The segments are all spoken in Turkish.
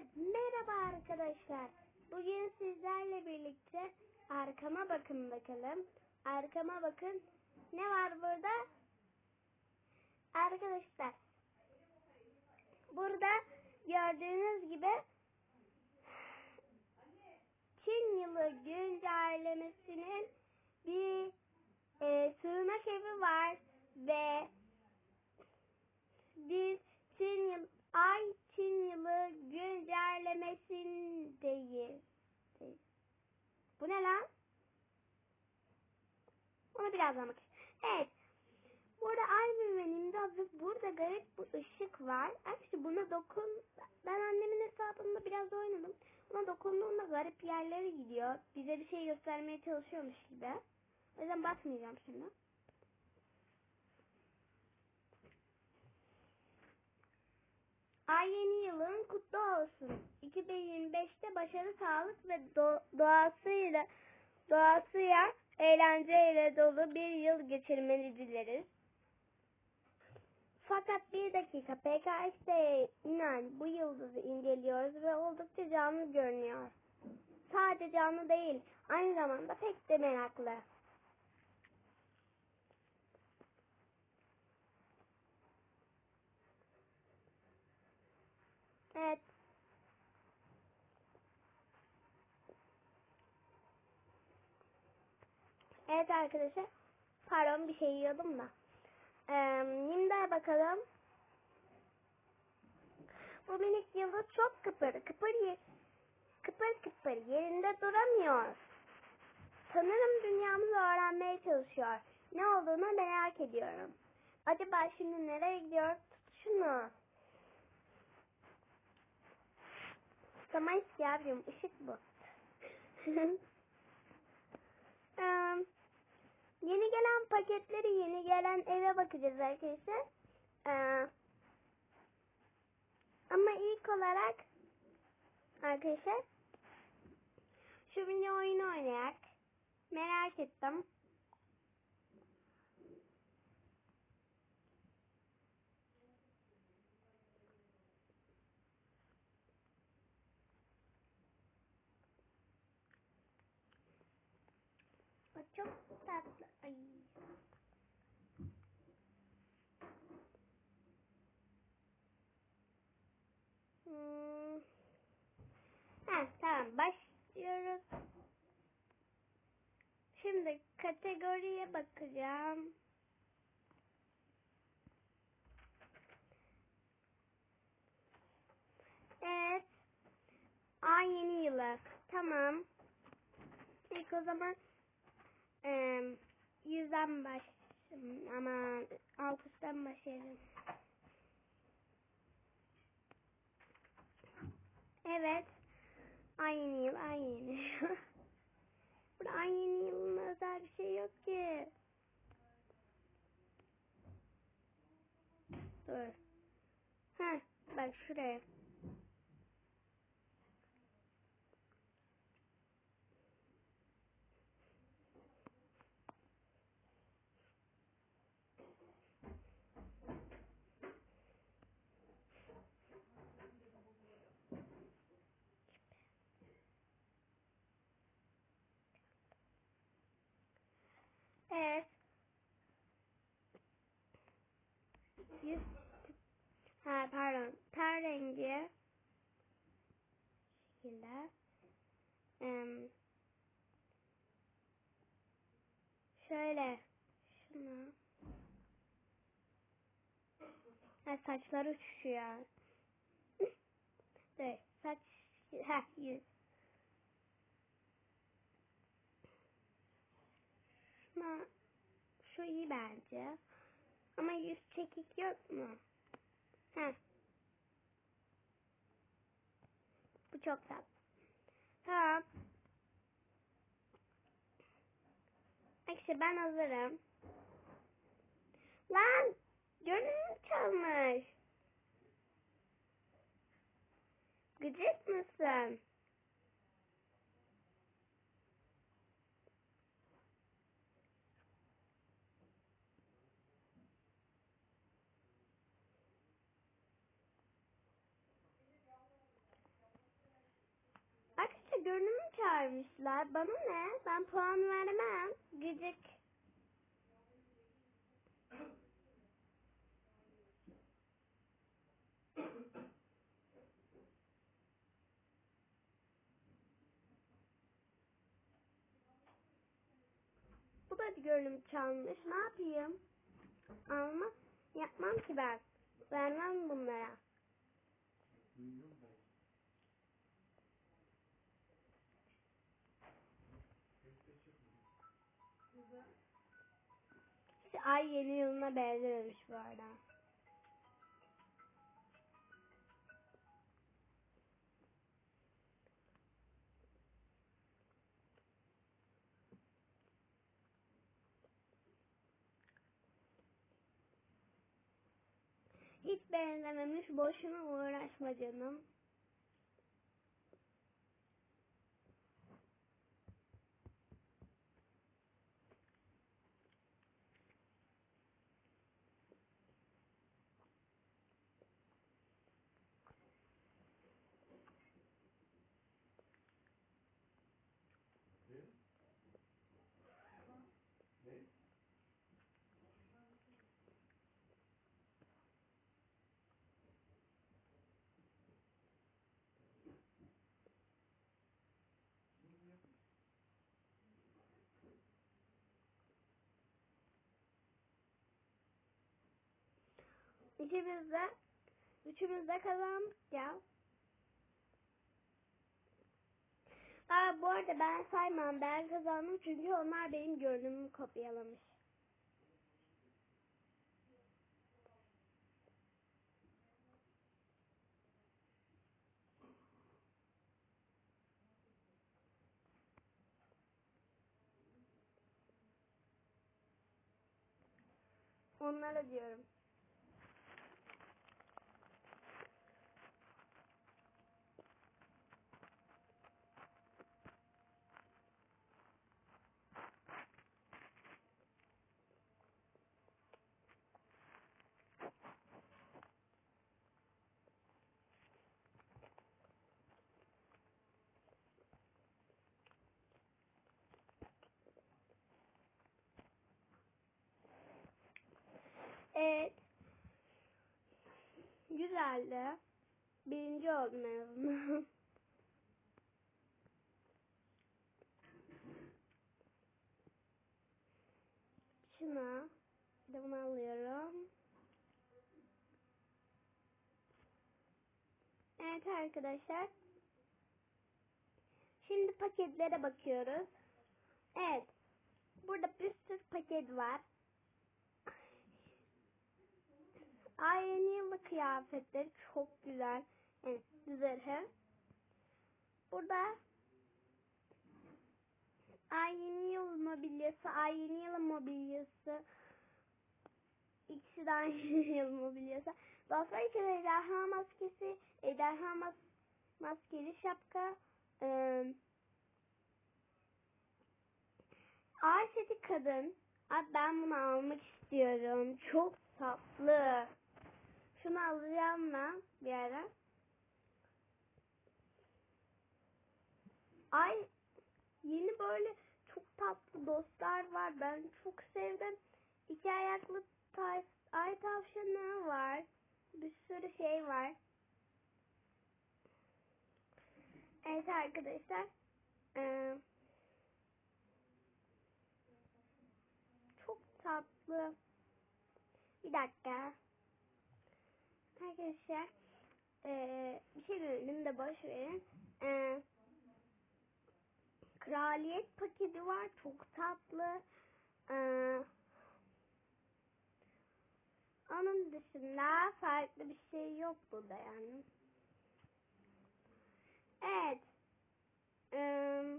Merhaba arkadaşlar. Bugün sizlerle birlikte arkama bakın bakalım. Arkama bakın. Ne var burada? Arkadaşlar. Burada gördüğünüz gibi Çin yılı güncellemesinin bir e, sığınak evi var ve biz Çin yıl ay Çin yılı güncellemesindeyiz. Bu ne lan? Onu biraz anlamak Evet. Burada albüm benim de ve burada garip bir ışık var. Ayrıca buna dokun... Ben annemin hesabında biraz oynadım. Buna dokunduğumda garip yerlere gidiyor. Bize bir şey göstermeye çalışıyormuş gibi. O yüzden basmayacağım şimdi. Ay yeni yılın kutlu olsun. 2025'te başarı, sağlık ve do- doğasıyla doğasıya eğlenceyle dolu bir yıl geçirmeni dileriz. Fakat bir dakika PKX'de inen bu yıldızı inceliyoruz ve oldukça canlı görünüyor. Sadece canlı değil, aynı zamanda pek de meraklı. Evet. Evet arkadaşlar. Pardon bir şey yiyordum da. Ee, Nimda'ya bakalım. Bu minik yıldız çok kıpır. Kıpır yer. Kıpır kıpır yerinde duramıyor. Sanırım dünyamızı öğrenmeye çalışıyor. Ne olduğunu merak ediyorum. Acaba şimdi nereye gidiyor? Tut şunu. Tutamayız ki yavrum. Işık bu. Ee, yeni gelen paketleri, yeni gelen eve bakacağız arkadaşlar. Ee, ama ilk olarak arkadaşlar şu video oyunu oynayak. Merak ettim. Bak çok tatlı. Ay. Hmm. Ha, tamam başlıyoruz. Şimdi kategoriye bakacağım. Evet. Ay yeni yılı. Tamam. İlk o zaman ee, yüzden başlayalım. Ama Ağustos'tan başlayalım. Evet. Ay yeni yıl, ay yeni yıl. Burada ay yeni yılın özel bir şey yok ki. Dur. Heh, bak şuraya. Evet. Yüz... Ha pardon. Ter rengi. şekilde. Em, şöyle. Şunu. Ha, saçları uçuşuyor. Dur. Saç. Ha yüz. Şuna, şu iyi bence. Ama yüz çekik yok mu? Heh. Bu çok tatlı. Tamam. İşte ben hazırım. Lan! Gönlüm çalmış. Gıcık mısın? Çağırmışlar. Bana ne? Ben puan vermem. Gıcık. Bu da gönlüm çalmış. Ne yapayım? Ama yapmam ki ben. Vermem bunlara. İşte ay yeni yılına benzememiş bu arada. Hiç benzememiş. Boşuna uğraşma canım. İkimiz de üçümüz de ya. Aa, bu arada ben saymam. Ben kazandım çünkü onlar benim görünümümü kopyalamış. Onlara diyorum. Evet. Güzeldi. Birinci oldum en azından. Şuna. Bir de bunu alıyorum. Evet arkadaşlar. Şimdi paketlere bakıyoruz. Evet. Burada bir sürü paket var. Ay yeni yıllık kıyafetleri çok güzel. Yani zırhı. Burada Ay yeni yıl mobilyası, ay yeni yıl mobilyası. İkisi de aynı yıl mobilyası. Dostlar için ejderha maskesi, ejderha mas maskeli şapka, ıı, ay seti kadın. Abi ben bunu almak istiyorum. Çok tatlı. Şunu alacağım ben bir ara. Ay yeni böyle çok tatlı dostlar var. Ben çok sevdim. İki ayaklı tay ay tavşanı var. Bir sürü şey var. Evet arkadaşlar. Ee, çok tatlı. Bir dakika. Arkadaşlar ee, bir şey gördüm de boş verin. Ee, kraliyet paketi var. Çok tatlı. Ee, onun dışında farklı bir şey yok burada yani. Evet. Ee,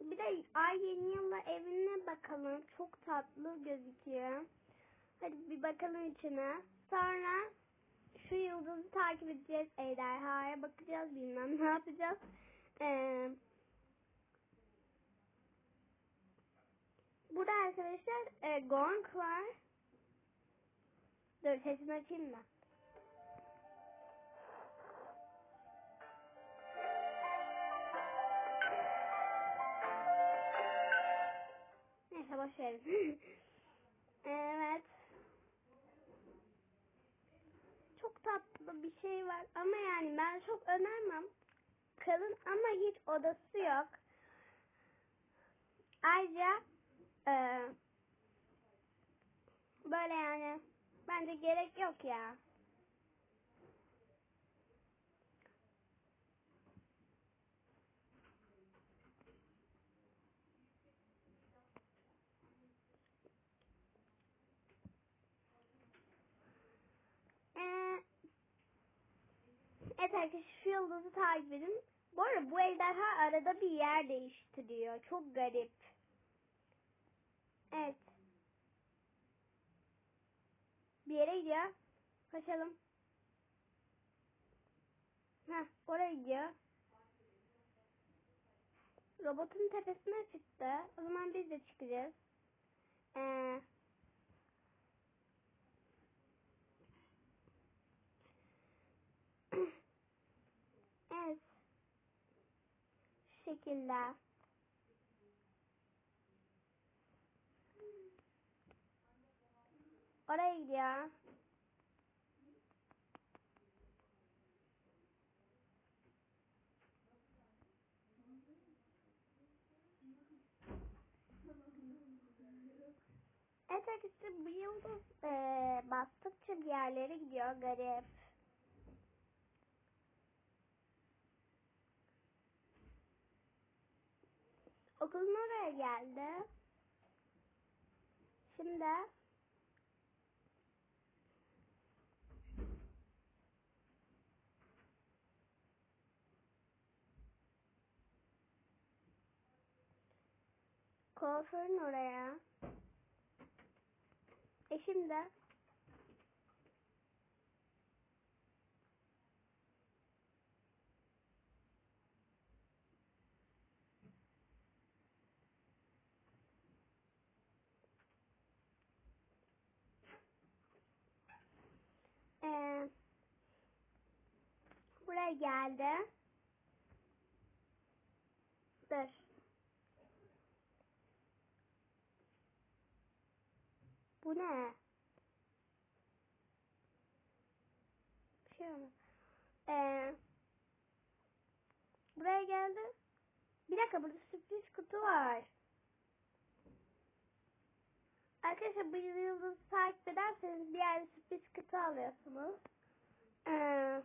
bir de Ay Yeni Yıl'la evine bakalım. Çok tatlı gözüküyor. Hadi bir bakalım içine. Sonra şu yıldızı takip edeceğiz. Ejderhaya bakacağız. Bilmem ne yapacağız. Ee, burada arkadaşlar e, gong var. Dur sesimi açayım ben. Neyse boş verin. evet. Tatlı bir şey var ama yani ben çok önermem. Kalın ama hiç odası yok. Ayrıca e, böyle yani bence gerek yok ya. Ee, arkadaşlar şu yıldızı takip edin. Bu arada bu ejderha arada bir yer değiştiriyor. Çok garip. Evet. Bir yere gidiyor. Kaçalım. Heh, oraya gidiyor. Robotun tepesine çıktı. O zaman biz de çıkacağız. Ee, evet. Şekilde. Oraya gidiyor. Evet arkadaşlar bu yıldız eee bastıkça bir yerlere gidiyor garip. Okulun oraya geldi. Şimdi kuaförün oraya. E şimdi Ee, buraya geldi. Dur. Bu ne? Bir şey olmaz. Ee, buraya geldi. Bir dakika burada sürpriz kutu var. Arkadaşlar bu yıldızı takip ederseniz bir yerde sürpriz kutu alıyorsunuz. Ee,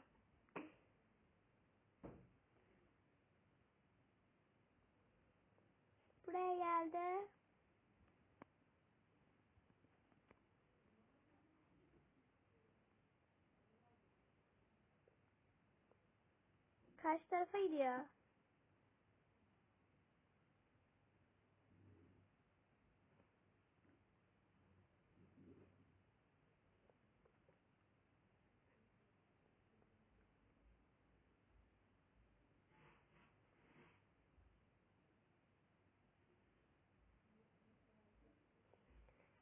buraya geldi. Karşı tarafa gidiyor.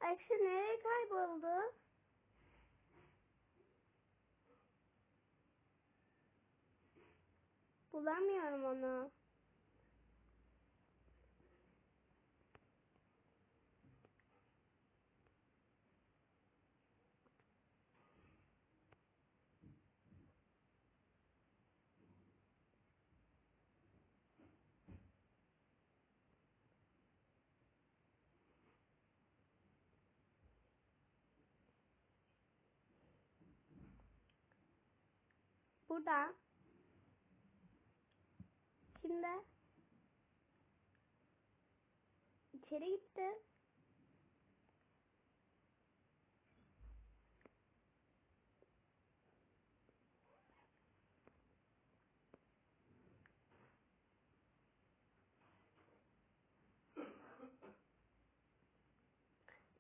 Ayşe nereye kayboldu? Bulamıyorum onu. Burada. Şimdi içeri gitti.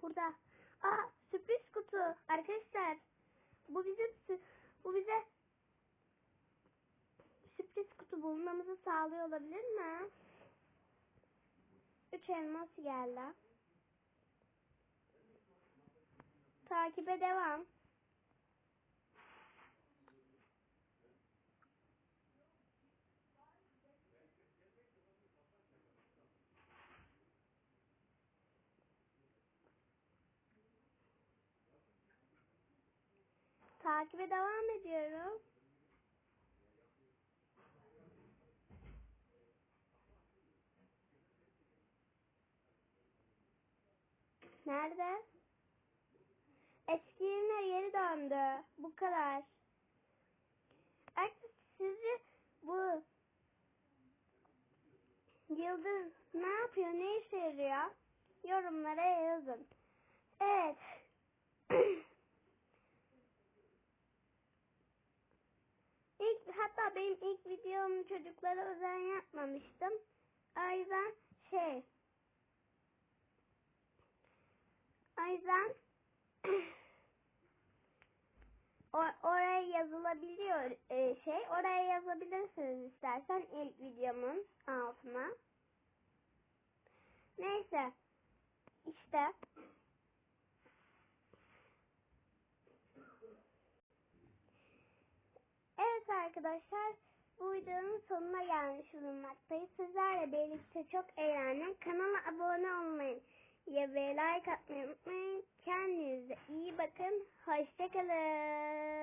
Burada. Aa sürpriz kutu. Arkadaşlar bu bizim bu bize sürpriz kutu bulmamızı sağlıyor olabilir mi? Üç elmas geldi. Takibe devam. Takibe devam ediyorum. Nerede? Eski yerine geri döndü. Bu kadar. Artık sizi bu yıldız ne yapıyor, ne işe yarıyor? Yorumlara yazın. Evet. İlk, hatta benim ilk videomu çocuklara özel yapmamıştım. O yüzden şey o yüzden or- oraya yazılabiliyor e, şey. Oraya yazabilirsiniz istersen ilk videomun altına. Neyse. İşte. Evet arkadaşlar. Bu videonun sonuna gelmiş bulunmaktayız. Sizlerle birlikte çok eğlendim. Kanala abone olmayı ve like atmayı unutmayın. Kendinize iyi bakın. Hoşçakalın.